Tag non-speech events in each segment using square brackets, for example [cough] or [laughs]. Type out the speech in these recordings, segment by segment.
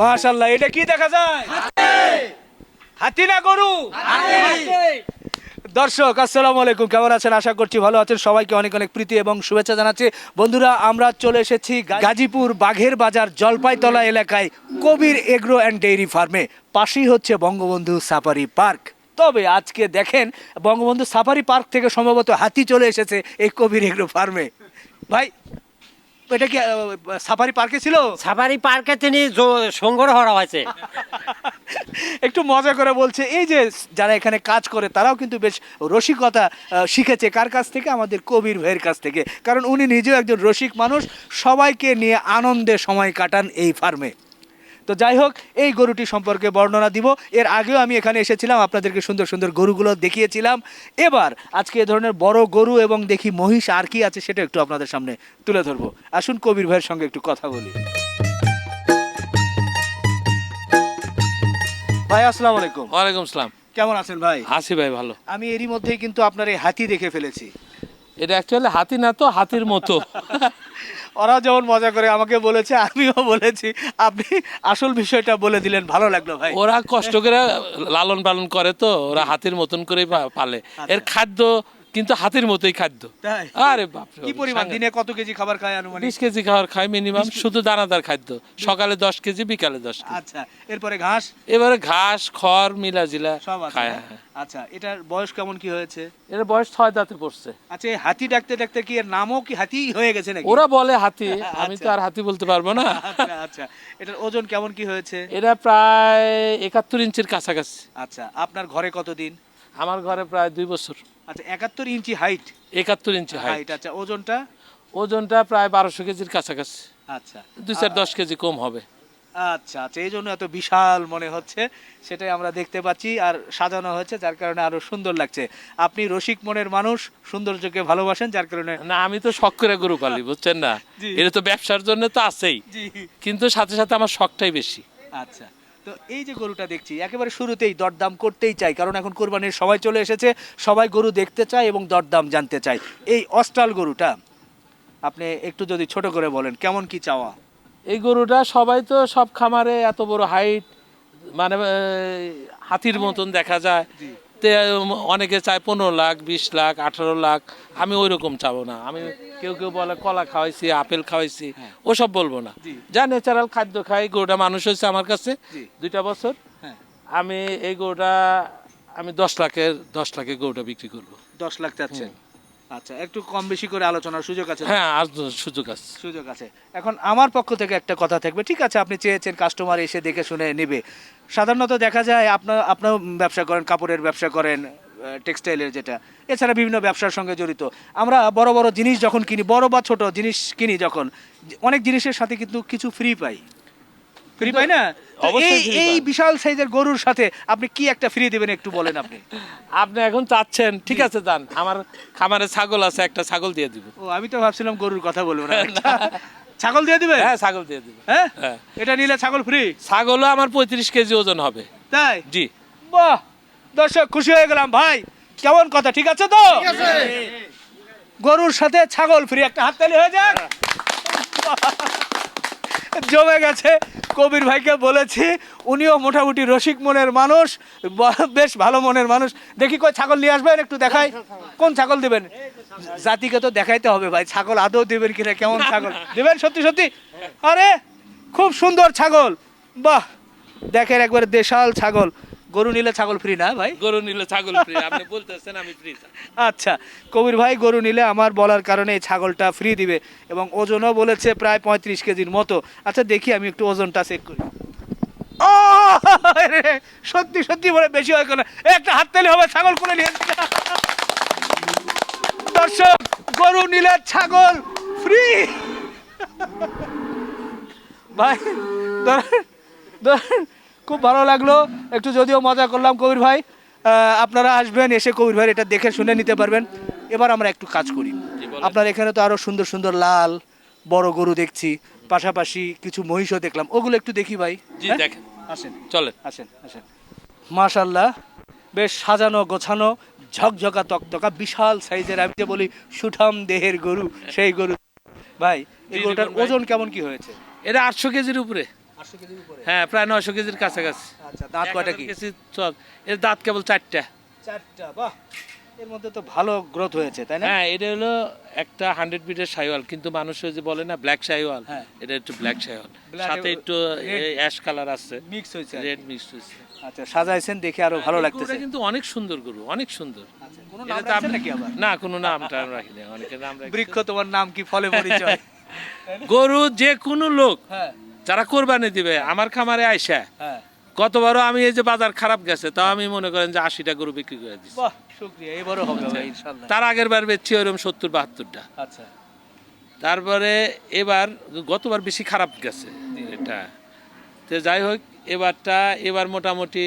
মাশাল্লাহ এটা কি দেখা যায়? হাতি। না গরু? দর্শক আসসালামু আলাইকুম কেমন আছেন? আশা করছি ভালো আছেন। সবাইকে অনেক অনেক প্রীতি এবং শুভেচ্ছা জানাচ্ছি। বন্ধুরা আমরা চলে এসেছি গাজীপুর বাঘের বাজার জলপাইতলা এলাকায় কবির এগ্রো অ্যান্ড ডেইরি ফার্মে। পাশেই হচ্ছে বঙ্গবন্ধু সাফারি পার্ক। তবে আজকে দেখেন বঙ্গবন্ধু সাফারি পার্ক থেকে সম্ভবত হাতি চলে এসেছে এই কবির এগ্রো ফার্মে। ভাই এটা কি সাফারি পার্কে ছিল? সাফারি পার্কে তিনি সংগ্রহ করা হয়েছে। একটু মজা করে বলছে এই যে যারা এখানে কাজ করে তারাও কিন্তু বেশ রসিকতা শিখেছে। কার কাছ থেকে? আমাদের কবির ভাইয়ের কাছ থেকে। কারণ উনি নিজেও একজন রসিক মানুষ। সবাইকে নিয়ে আনন্দে সময় কাটান এই ফার্মে তো যাই হোক এই গরুটি সম্পর্কে বর্ণনা দিব। এর আগেও আমি এখানে এসেছিলাম আপনাদেরকে সুন্দর সুন্দর গরুগুলো দেখিয়েছিলাম। এবার আজকে এ ধরনের বড় গরু এবং দেখি মহিষ আর কি আছে সেটা একটু আপনাদের সামনে তুলে ধরবো। আসুন কবির ভাইয়ের সঙ্গে একটু কথা বলি। ভাই আসসালামু আলাইকুম। ওয়ালাইকুম আসসালাম। কেমন আছেন ভাই? হাসি ভাই ভালো। আমি এরই মধ্যেই কিন্তু আপনার এই হাতি দেখে ফেলেছি। এটা অ্যাকচুয়ালি হাতি না তো হাতির মতো। [laughs] ওরাও যেমন মজা করে আমাকে বলেছে আমিও বলেছি। আপনি আসল বিষয়টা বলে দিলেন ভালো লাগল ভাই। ওরা কষ্ট করে লালন পালন করে তো ওরা হাতির মতন করে পালে। এর খাদ্য কিন্তু হাতির মতোই খাদ্য। আরে কি পরিমাণ? দিনে কত কেজি খাবার খায় আনুমানিক? বিশ কেজি খাওয়ার খায় মিনিমাম শুধু দানাদার খাদ্য। সকালে দশ কেজি বিকালে দশ কেজি। আচ্ছা এরপরে ঘাস? এবারে ঘাস খড় মিলা জিলা সব খায় হ্যাঁ। আচ্ছা এটার বয়স কেমন কি হয়েছে? এর বয়স ছয় দাঁতে পড়ছে। আচ্ছা এই হাতি ডাকতে ডাকতে কি এর নামও কি হাতি হয়ে গেছে নাকি? ওরা বলে হাতি [laughs] আমি তো আচ্ছা। আর হাতি বলতে পারব না। আচ্ছা আচ্ছা। এটার ওজন কেমন কি হয়েছে? এটা প্রায় একাত্তর ইঞ্চির কাছাকাছি। আচ্ছা আপনার ঘরে কতদিন? আমার ঘরে প্রায় দুই বছর। আচ্ছা একাত্তর ইঞ্চি হাইট একাত্তর ইঞ্চি হাইট আচ্ছা ওজনটা? ওজনটা প্রায় বারোশো কেজির কাছাকাছি। আচ্ছা। দুই চার দশ কেজি কম হবে। আচ্ছা আচ্ছা এই জন্য এত বিশাল মনে হচ্ছে সেটাই আমরা দেখতে পাচ্ছি আর সাজানো হয়েছে যার কারণে আরও সুন্দর লাগছে। আপনি রসিক মনের মানুষ সৌন্দর্যকে ভালোবাসেন যার কারণে না আমি তো শখ করে গরু পালি [laughs] বুঝছেন না? এটা তো ব্যবসার জন্য তো আছেই। কিন্তু সাথে সাথে আমার শখটাই বেশি। আচ্ছা। তো এই যে গরুটা দেখছি একেবারে শুরুতেই দরদাম করতেই চাই কারণ এখন কোরবানির সময় চলে এসেছে সবাই গরু দেখতে চায় এবং দরদাম জানতে চায়। এই অস্টাল গরুটা আপনি একটু যদি ছোট করে বলেন কেমন কি চাওয়া? এই গরুটা সবাই তো সব খামারে এত বড় হাইট মানে হাতির মতন দেখা যায়। জি। তে অনেকে চায় পনেরো লাখ বিশ লাখ আঠারো লাখ। আমি ওই রকম চাবো না। আমি কেউ কেউ বলে কলা খাওয়াইছি আপেল খাওয়াইছি ওসব বলব না। যা ন্যাচারাল খাদ্য খাই গরুটা মানুষ হয়েছে আমার কাছে। দুইটা বছর। হ্যাঁ। আমি এই গরুটা আমি দশ লাখের দশ লাখের গরুটা বিক্রি করব। দশ লাখ চাচ্ছেন আচ্ছা একটু কম বেশি করে আলোচনার সুযোগ আছে হ্যাঁ আর সুযোগ আছে। সুযোগ আছে। এখন আমার পক্ষ থেকে একটা কথা থাকবে। ঠিক আছে আপনি চেয়েছেন কাস্টমার এসে দেখে শুনে নেবে। সাধারণত দেখা যায় আপনার আপনার ব্যবসা করেন কাপড়ের ব্যবসা করেন টেক্সটাইলের যেটা। এছাড়া বিভিন্ন ব্যবসার সঙ্গে জড়িত। আমরা বড় বড় জিনিস যখন কিনি বড় বা ছোট জিনিস কিনি যখন অনেক জিনিসের সাথে কিন্তু কিছু ফ্রি পাই। ফ্রি পাই না? এই এই বিশাল সাইজের গরুর সাথে আপনি কি একটা ফ্রি দেবেন একটু বলেন আপনি? আপনি এখন চাচ্ছেন ঠিক আছে দান আমার খামারে ছাগল আছে একটা ছাগল দিয়ে দিব। ও আমি তো ভাবছিলাম গরুর কথা বলব না। ছাগল দিয়ে দিবে হ্যাঁ ছাগল দিয়ে দিব। হ্যাঁ? হ্যাঁ। এটা নিলে ছাগল ফ্রি ছাগলও আমার পঁয়ত্রিশ কেজি ওজন হবে। তাই? জি। বাহ! দর্শক খুশি হয়ে গেলাম। ভাই কেমন কথা ঠিক আছে তো? গরুর সাথে ছাগল ফ্রি একটা হাততালি হয়ে যাক। জমে গেছে। কবির ভাইকে বলেছি, উনিও মোটামুটি রসিক মনের মানুষ বেশ ভালো মনের মানুষ। দেখি কই ছাগল নিয়ে আসবেন একটু দেখাই। কোন ছাগল দিবেন? জাতিকে তো দেখাইতে হবে ভাই, ছাগল আদৌ দেবেন কিনা, কেমন ছাগল? দেবেন সত্যি সত্যি? আরে, খুব সুন্দর ছাগল। বাহ! দেখেন একবার দেশাল ছাগল। গরু নিলে ছাগল ফ্রি না ভাই? গরু নিলে ছাগল ফ্রি আপনি বলতেছেন আমি ফ্রি আচ্ছা কবির ভাই গরু নিলে আমার বলার কারণে এই ছাগলটা ফ্রি দিবে এবং ওজনও বলেছে প্রায় পঁয়ত্রিশ কেজির মতো। আচ্ছা দেখি আমি একটু ওজনটা চেক করি। ও সত্যি সত্যি বলে বেশি হয় কেন? একটা হাত তালি হবে ছাগল করে নিয়ে। দর্শক গরু নিলে ছাগল ফ্রি ভাই ধরেন, ধরেন, খুব ভালো লাগল। একটু যদিও মজা করলাম কবির ভাই। আপনারা আসবেন এসে কবির ভাই এটা দেখে শুনে নিতে পারবেন। এবার আমরা একটু কাজ করি। আপনার এখানে তো আরও সুন্দর সুন্দর লাল বড় গরু দেখছি। পাশাপাশি কিছু মহিষও দেখলাম। ওগুলো একটু দেখি ভাই। হ্যাঁ? দেখেন। আসেন। চলেন। আসেন আসেন। মাশাল্লাহ বেশ সাজানো গোছানো ঝকঝকা তকতকা বিশাল সাইজের আমি যে বলি সুঠাম দেহের গরু সেই গরু। ভাই এই গরুটার ওজন কেমন কি হয়েছে? এটা আটশো কেজির উপরে। হ্যাঁ প্রায় নয়শো কেজির কাছাকাছি। আচ্ছা দাঁত কয়টা কি? কেজি চল এর দাঁত কেবল চারটা। চারটা বাহ! এর মধ্যে তো ভালো গ্রোথ হয়েছে তাই না? হ্যাঁ এটা হলো একটা হান্ড্রেড বিটের সাইওয়াল কিন্তু মানুষ যে বলে না ব্ল্যাক সাইওয়াল হ্যাঁ। এটা একটু ব্ল্যাক সাইওয়াল সাথে একটু অ্যাশ কালার আছে। মিক্স হয়েছে রেড মিক্স হয়েছে। আচ্ছা সাজাইছেন দেখে আরও ভালো লাগতেছে। কিন্তু অনেক সুন্দর গরু অনেক সুন্দর। আচ্ছা, না কোনো নাম টাম রাখিনি অনেকের নাম। বৃক্ষ তোমার নাম কি? ফলে পরিচয়। [laughs] গরু যে কোনো লোক হ্যাঁ। যারা কোরবানি দিবে আমার খামারে আইসা হ্যাঁ। গতবারও আমি এই যে বাজার খারাপ গেছে তাও আমি মনে করেন যে আশিটা গরু বিক্রি করে দিচ্ছি তার আগের বার বেচছি ওইরকম সত্তর বাহাত্তরটা। আচ্ছা। তারপরে এবার গতবার বেশি খারাপ গেছে এটা। তো যাই হোক এবারটা এবার মোটামুটি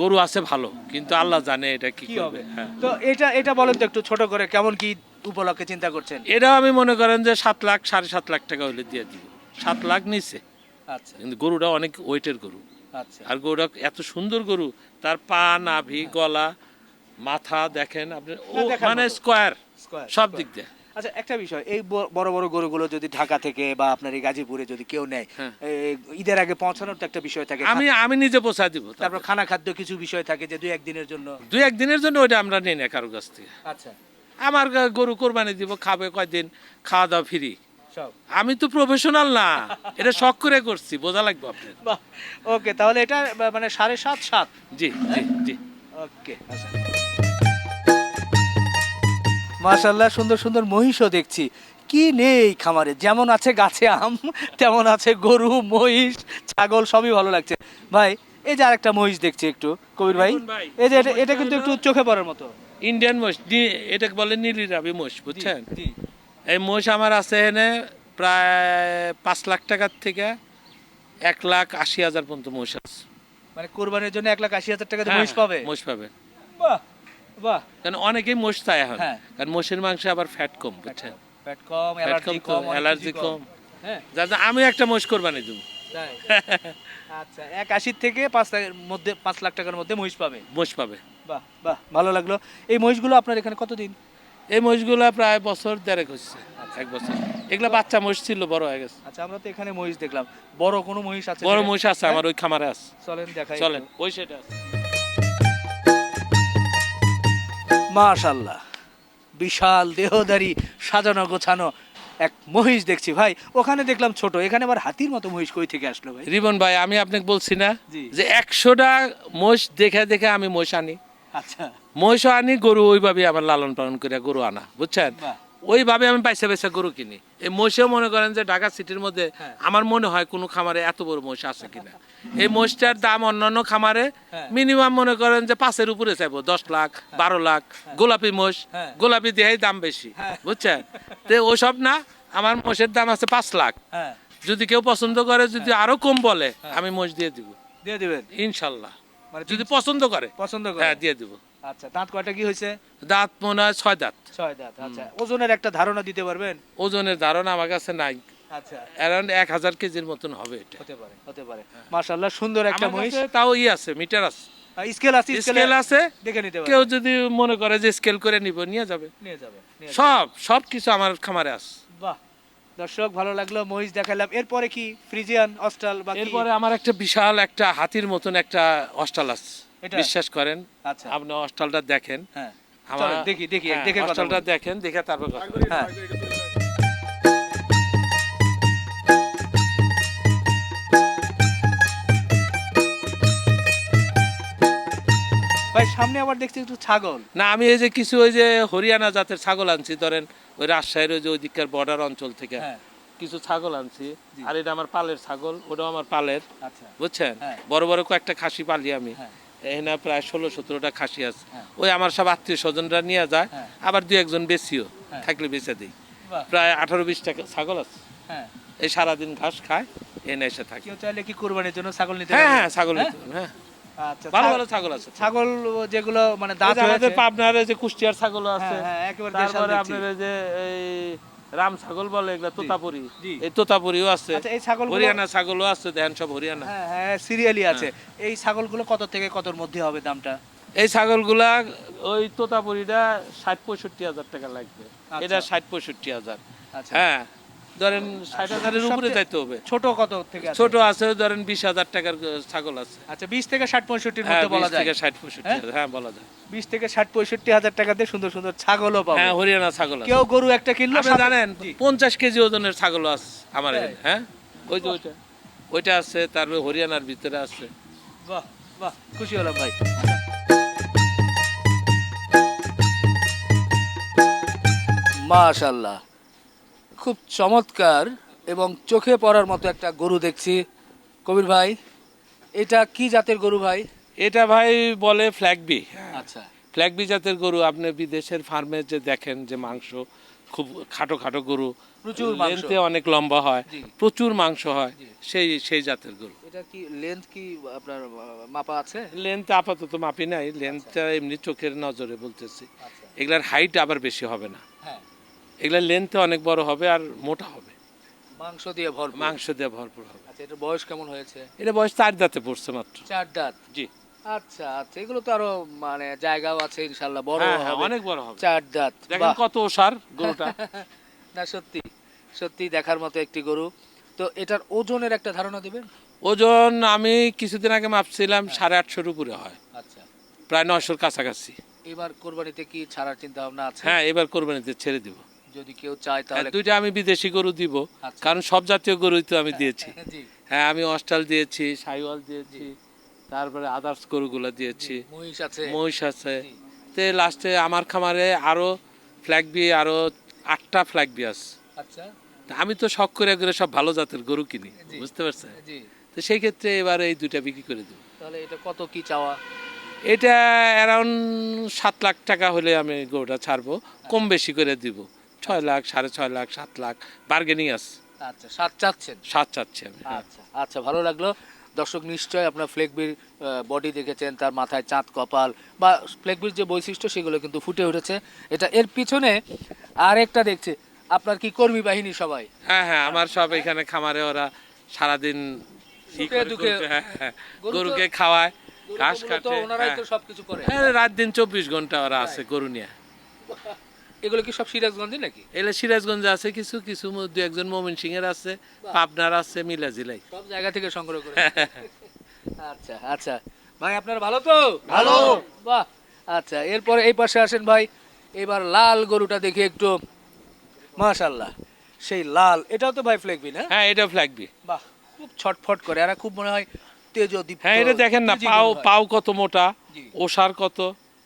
গরু আছে ভালো কিন্তু আল্লাহ জানে এটা কি কি হবে। হ্যাঁ। তো এটা এটা বলেন তো একটু ছোট করে কেমন কি উপলক্ষে চিন্তা করছেন? এটাও আমি মনে করেন যে সাত লাখ সাড়ে সাত লাখ টাকা হলে দিয়ে দিব। সাত লাখ নিচে আচ্ছা। কিন্তু গরুটা অনেক ওয়েটের গরু। আচ্ছা। আর গরুটা এত সুন্দর গরু তার পা নাভি গলা মাথা দেখেন আপনি ও মানে স্কোয়ার সব দিক দিয়ে। আচ্ছা একটা বিষয় এই বড় বড় গরুগুলো যদি ঢাকা থেকে বা আপনার এই গাজীপুরে যদি কেউ নেয় হ্যাঁ। ঈদের আগে পৌঁছানোর তো একটা বিষয় থাকে। আমি আমি নিজে পোষা দিব তারপর। খানা খাদ্য কিছু বিষয় থাকে যে দুই একদিনের জন্য। দুই একদিনের জন্য ওইটা আমরা নিই না কারও কাছ থেকে। আচ্ছা। আমার গরু কোরবানি দিব খাবে কয়দিন খাওয়া দাওয়া ফ্রি আমি তো প্রফেশনাল না। এটা শখ করে করছি বোঝা লাগবে আপনার। ওকে তাহলে এটা মানে সাড়ে সাত সাত? জি জি জি। ওকে আচ্ছা। মাশাল্লাহ সুন্দর সুন্দর মহিষও দেখছি। কি নেই খামারে যেমন আছে গাছে আম তেমন আছে গরু মহিষ ছাগল সবই ভালো লাগছে। ভাই এই যে আরেকটা মহিষ দেখছি একটু কবির ভাই। এই যে এটা এটা কিন্তু একটু চোখে পড়ার মতো। ইন্ডিয়ান মোষ এটাকে বলে নীলি রাবি মোষ বুঝছেন? জি। এই মোষ আমার আছে এনে প্রায় পাঁচ লাখ টাকার থেকে এক লাখ আশি হাজার পর্যন্ত মোষ আছে। মানে কোরবানির জন্য এক লাখ আশি হাজার টাকা হ্যাঁ, মহিষ পাবে? মোষ পাবে। বাহ বাহ। কারণ অনেকেই মোষ চায় এখন। হ্যাঁ। কারণ মোষের মাংসে আবার ফ্যাট কম বুঝছেন? ফ্যাট কম অ্যালার্জি কম অ্যালার্জি কম। হ্যাঁ। যাতে আমি একটা মোষ কোরবানি দেবো। আচ্ছা এক আশির থেকে পাঁচ লাখের মধ্যে পাঁচ লাখ টাকার মধ্যে মহিষ পাবে? মোষ পাবে। বাহ বাহ ভালো লাগল। এই মহিষগুলো আপনার এখানে কতদিন? এই মহিষগুলা প্রায় বছর দেড়েক হচ্ছে এক বছর। এগুলা বাচ্চা মহিষ ছিল বড় হয়ে গেছে। আচ্ছা আমরা তো এখানে মহিষ দেখলাম। বড় কোনো মহিষ আছে বড় মহিষ আছে আমার ওই খামারে আছে। চলেন দেখাই চলেন ওই সেটা আছে। মাশাল্লাহ বিশাল দেহধারী সাজানো গোছানো এক মহিষ দেখছি। ভাই ওখানে দেখলাম ছোট এখানে আবার হাতির মতো মহিষ কই থেকে আসলো ভাই? রিবন ভাই আমি আপনাকে বলছি না। যে একশোটা মহিষ দেখে দেখে আমি মহিষ আনি। আচ্ছা। মহিষও আনি গরু ওইভাবে আমার লালন পালন করে গরু আনা বুঝছেন? ওইভাবে আমি পয়সা পয়সা গরু কিনি। এই মহিষেও মনে করেন যে ঢাকা সিটির মধ্যে হ্যাঁ। আমার মনে হয় কোনো খামারে এত বড় মহিষ আছে কিনা। এই মহিষটার দাম অন্যান্য খামারে হ্যাঁ। মিনিমাম মনে করেন যে পাঁচের উপরে চাইব দশ লাখ বারো লাখ গোলাপি মোষ হ্যাঁ। গোলাপি দেহাই দাম বেশি হ্যাঁ। বুঝছেন? তো ওসব না আমার মোষের দাম আছে পাঁচ লাখ। হ্যাঁ। যদি কেউ পছন্দ করে যদি আরও কম বলে আমি মোষ দিয়ে দিব। দিয়ে দিবেন? ইনশাল্লাহ। মানে যদি পছন্দ করে। পছন্দ করে। হ্যাঁ দিয়ে দিব। আচ্ছা দাঁত কয়টা কি হয়েছে? দাঁত মনে হয় ছয় দাঁত। ছয় দাঁত আচ্ছা। ওজনের একটা ধারণা দিতে পারবেন? ওজনের ধারণা আমার কাছে নাই। আচ্ছা। অ্যারাউন্ড এক হাজার কেজির মতন হবে এটা। হতে পারে হতে পারে। মাশাল্লাহ সুন্দর একটা মহিষ। তাও ই আছে মিটার আছে। স্কেল আছে স্কেল আছে। দেখে নিতে পারে কেউ যদি মনে করে যে স্কেল করে নিব নিয়ে যাবে। নিয়ে যাবে সব সব কিছু আমার খামারে আছে। বাহ। দর্শক ভালো লাগল মহিষ দেখালাম। এরপরে কি? ফ্রিজিয়ান বা এরপরে আমার একটা বিশাল একটা হাতির মতন একটা অস্টাল আছে? বিশ্বাস করেন আচ্ছা। আপনি অস্টালটা দেখেন। হ্যাঁ। আমার দেখি দেখি হ্যাঁ, দেখে অস্টালটা দেখেন দেখে তারপর হ্যাঁ। ভাই সামনে আবার দেখছি একটু ছাগল। না আমি এই যে কিছু ওই যে হরিয়ানা জাতের ছাগল আনছি ধরেন ওই রাজশাহীর ওই যে ওইদিককার বর্ডার অঞ্চল থেকে হ্যাঁ। কিছু ছাগল আনছি। আর এটা আমার পালের ছাগল ওটাও আমার পালের আচ্ছা। বুঝছেন। বড় বড় কয়েকটা খাসি পালি আমি। এখানে প্রায় ষোলো সতেরোটা খাসি আছে হ্যাঁ। ওই আমার সব আত্মীয় স্বজনরা নিয়ে যায় হ্যাঁ। আবার দু একজন বেশিও হ্যাঁ। থাকলে বেঁচে দিই প্রায় আঠারো বিশ টাকা ছাগল আছে এই সারাদিন ঘাস খায় এনে এসে থাকে কেউ চাইলে কি কোরবানির জন্য ছাগল নিতে হ্যাঁ? হ্যাঁ ছাগল? নিতে হ্যাঁ আচ্ছা ভালো ভালো ছাগল আছে ছাগল যেগুলো মানে দাঁত যে হয়েছে পাবনার যে কুষ্টিয়ার ছাগল আছে একেবারে। আপনার যে এই রাম ছাগল বলে এগুলা তোতাপুরি। এই তোতাপুরিও আছে আচ্ছা, এই ছাগলগুলো- হরিয়ানা ছাগলও আছে দেখেন সব হরিয়ানা। হ্যাঁ হ্যাঁ সিরিয়ালি আছে। এই এই ছাগলগুলো কত থেকে কতর মধ্যে হবে দামটা? এই ছাগলগুলা ওই তোতাপুরিটা ষাট পঁয়ষট্টি হাজার টাকা লাগবে। আচ্ছা। এটা ষাট পঁয়ষট্টি হাজার। আচ্ছা। হ্যাঁ ধরেন ষাট হাজারের উপরে যাইতে হবে। ছোট কত থেকে ছোট আছে ধরেন বিশ হাজার টাকার ছাগল আছে। আচ্ছা বিশ থেকে ষাট পঁয়ষট্টির হ্যাঁ মধ্যে বলা যায়। ষাট পঁয়ষট্টি হ্যাঁ? হ্যাঁ বলা যায়। বিশ থেকে ষাট পঁয়ষট্টি হাজার টাকা দিয়ে সুন্দর সুন্দর ছাগলও পাবো। হ্যাঁ হরিয়ানা ছাগল কেউ গরু একটা কিনলো জানেন পঞ্চাশ কেজি ওজনের ছাগল আছে আমার হ্যাঁ? ওই যে ওইটা। ওইটা আছে তারপরে হরিয়ানার ভিতরে আছে। বাহ বাহ খুশি হলাম ভাই। মাশাল্লাহ খুব চমৎকার এবং চোখে পড়ার মতো একটা গরু দেখছি। কবির ভাই এটা কি জাতের গরু ভাই? এটা ভাই বলে ফ্ল্যাগবি আচ্ছা। ফ্ল্যাগবি জাতের গরু আপনি বিদেশের ফার্মে যে দেখেন যে মাংস খুব খাটো খাটো গরু প্রচুর। লেন্থে অনেক লম্বা হয় প্রচুর মাংস হয় সেই সেই জাতের গরু। এটা কি লেন্থ কি আপনার মাপা আছে? লেন্থ আপাতত মাপি নাই লেন্থটা এমনি চোখের নজরে বলতেছি। আচ্ছা। এগুলার হাইট আবার বেশি হবে না। হ্যাঁ। এগুলার লেন্থে অনেক বড় হবে আর মোটা হবে। মাংস দিয়ে ভরপুর? মাংস দিয়ে ভরপুর হবে। আচ্ছা এটা বয়স কেমন হয়েছে? এটা বয়স চার দাঁতে পড়ছে মাত্র। চার দাঁত? জি। আচ্ছা আচ্ছা এগুলো তো আরও মানে জায়গাও আছে বড় হ্যাঁ হ্যাঁ হবে। অনেক বড় হবে। চার দাঁত দেখেন কত ওষার গরুটা। [laughs] না সত্যি সত্যি দেখার মতো একটি গরু। তো এটার ওজনের একটা ধারণা দিবেন? ওজন আমি কিছুদিন আগে মাপছিলাম সাড়ে আটশোর উপরে হয়। আচ্ছা। প্রায় নশোর কাছাকাছি। এবার কোরবানিতে কি ছাড়ার চিন্তা ভাবনা আছে? হ্যাঁ এবার কোরবানিতে ছেড়ে দিব। যদি কেউ চায় তাহলে দুইটা আমি বিদেশি গরু দিব। আচ্ছা। কারণ সব জাতীয় গরুই তো আমি দিয়েছি। হ্যাঁ আমি অস্টাল দিয়েছি সাইওয়াল দিয়েছি তারপরে আদার্স গরুগুলো দিয়েছি। মহিষ আছে। মহিষ আছে। তে লাস্টে আমার খামারে আরও ফ্ল্যাগবি আরও আটটা ফ্ল্যাগবি আছে। আচ্ছা। আমি তো শখ করে করে সব ভালো জাতের গরু কিনি বুঝতে পারছেন? তো সেই ক্ষেত্রে এবার এই দুইটা বিক্রি করে দেবো। তাহলে এটা কত কি চাওয়া? এটা অ্যারাউন্ড সাত লাখ টাকা হলে আমি গরুটা ছাড়বো কম বেশি করে দিব। ছয় লাখ সাড়ে ছয় লাখ সাত লাখ বার্গেনিং আছে। আচ্ছা সাত চাচ্ছেন? সাত চাচ্ছি আমি হ্যাঁ। আচ্ছা আচ্ছা ভালো লাগল। দর্শক নিশ্চয় আপনার ফ্লেকবির বডি দেখেছেন তার মাথায় চাঁদ কপাল বা ফ্লেকবির যে বৈশিষ্ট্য সেগুলো কিন্তু ফুটে উঠেছে। এটা এর পিছনে আরেকটা দেখছে। আপনার কি কর্মী বাহিনী সবাই? হ্যাঁ হ্যাঁ আমার সব এখানে খামারে ওরা সারাদিন গরুকে- হ্যাঁ, হ্যাঁ, গরুকে খাওয়ায় ঘাস কাটে তো হ্যাঁ। সবকিছু করে। হ্যাঁ, রাত দিন চব্বিশ ঘণ্টা ওরা আছে গরু নিয়ে। এগুলো কি সব সিরাজগঞ্জে নাকি? এলে সিরাজগঞ্জে আছে কিছু কিছু দু একজন মোমিন সিং এর আছে পাবনার আছে মিলা জিলাই। সব জায়গা থেকে সংগ্রহ করে। আচ্ছা আচ্ছা। ভাই আপনার ভালো তো? ভালো। বাহ আচ্ছা এরপরে এই পাশে আসেন ভাই। এবার লাল গরুটা দেখি একটু। মাশাল্লাহ সেই লাল। এটাও তো ভাই ফ্লেকবি না হ্যাঁ? এটা ফ্ল্যাগবি বাহ খুব ছটফট করে। আর খুব মনে হয় তেজ দীপ্ত হ্যাঁ এটা দেখেন না পাও পাও কত মোটা। ওষার কত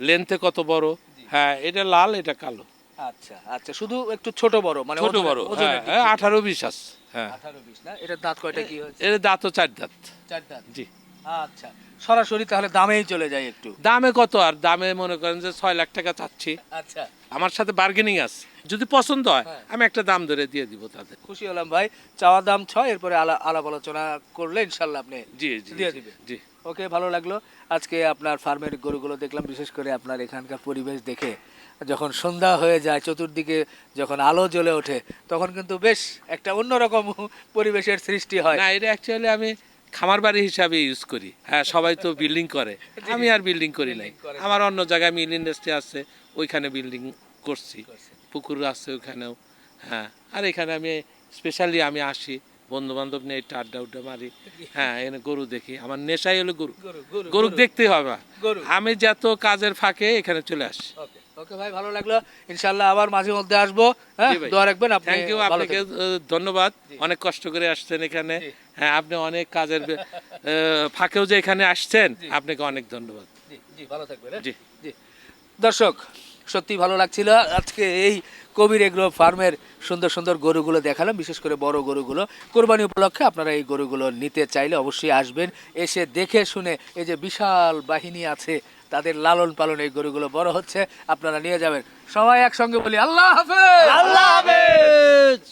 লেন্থে কত বড়। হ্যাঁ এটা লাল এটা কালো। আচ্ছা আচ্ছা শুধু একটু ছোট বড় মানে ছোট বড় হ্যাঁ হ্যাঁ। আঠারো বিশ আছে হ্যাঁ। 18 20 না? এটার দাঁত কয়টা কি হয়েছে? এর দাঁতও চার দাঁত। চার দাঁত? জি। আচ্ছা সরাসরি তাহলে দামেই চলে যায় একটু। দামে কত? আর দামে মনে করেন যে ছয় লাখ টাকা চাচ্ছি। আচ্ছা। আমার সাথে বার্গেনিং আছে। যদি পছন্দ হয় হ্যাঁ। আমি একটা দাম ধরে দিয়ে দিব তাদের। খুশি হলাম ভাই। চাওয়া দাম ছয় এরপরে আলাপ আলোচনা করলে ইনশাল্লাহ আপনি জি জি দিয়ে জি, দিবে। জি। ওকে ভালো লাগল। আজকে আপনার ফার্মের গরুগুলো দেখলাম বিশেষ করে আপনার এখানকার পরিবেশ দেখে। যখন সন্ধ্যা হয়ে যায় চতুর্দিকে যখন আলো জ্বলে ওঠে তখন কিন্তু বেশ একটা অন্যরকম [laughs] পরিবেশের সৃষ্টি হয়। না এটা অ্যাকচুয়ালি আমি খামার বাড়ি হিসাবে ইউজ করি। হ্যাঁ সবাই তো বিল্ডিং করে। [laughs] আমি আর বিল্ডিং করি নাই। আমার অন্য জায়গায় মিল ইন্ডাস্ট্রি আছে ওইখানে বিল্ডিং করছি। পুকুর আছে ওইখানেও হ্যাঁ আর এখানে আমি স্পেশালি আমি আসি। বন্ধু বান্ধব নিয়ে একটু আড্ডা উড্ডা মারি। হ্যাঁ এখানে গরু দেখি। আমার নেশাই হলো গরু। গরু, গরু হবে। আমি যত কাজের ফাঁকে এখানে চলে আসি। ওকে ভাই ভালো লাগল। ইনশাল্লাহ আবার মাঝে মধ্যে আসব। হ্যাঁ দোয়া রাখবেন আপনি। থ্যাংক ইউ আপনাকে ধন্যবাদ। অনেক কষ্ট করে আসছেন এখানে। হ্যাঁ আপনি অনেক কাজের ফাঁকেও যে এখানে আসছেন আপনাকে অনেক ধন্যবাদ। জি জি ভালো থাকবেন হ্যাঁ? জি। জি। দর্শক সত্যি ভালো লাগছিল। আজকে এই কবির এগ্রো ফার্মের সুন্দর সুন্দর গরুগুলো দেখালাম, বিশেষ করে বড় গরুগুলো। কোরবানি উপলক্ষে আপনারা এই গরুগুলো নিতে চাইলে অবশ্যই আসবেন, এসে দেখে শুনে এই যে বিশাল বাহিনী আছে, তাদের লালন পালন এই গরুগুলো বড় হচ্ছে, আপনারা নিয়ে যাবেন। সবাই একসঙ্গে বলি, আল্লাহ হাফেজ! আল্লাহ হাফেজ!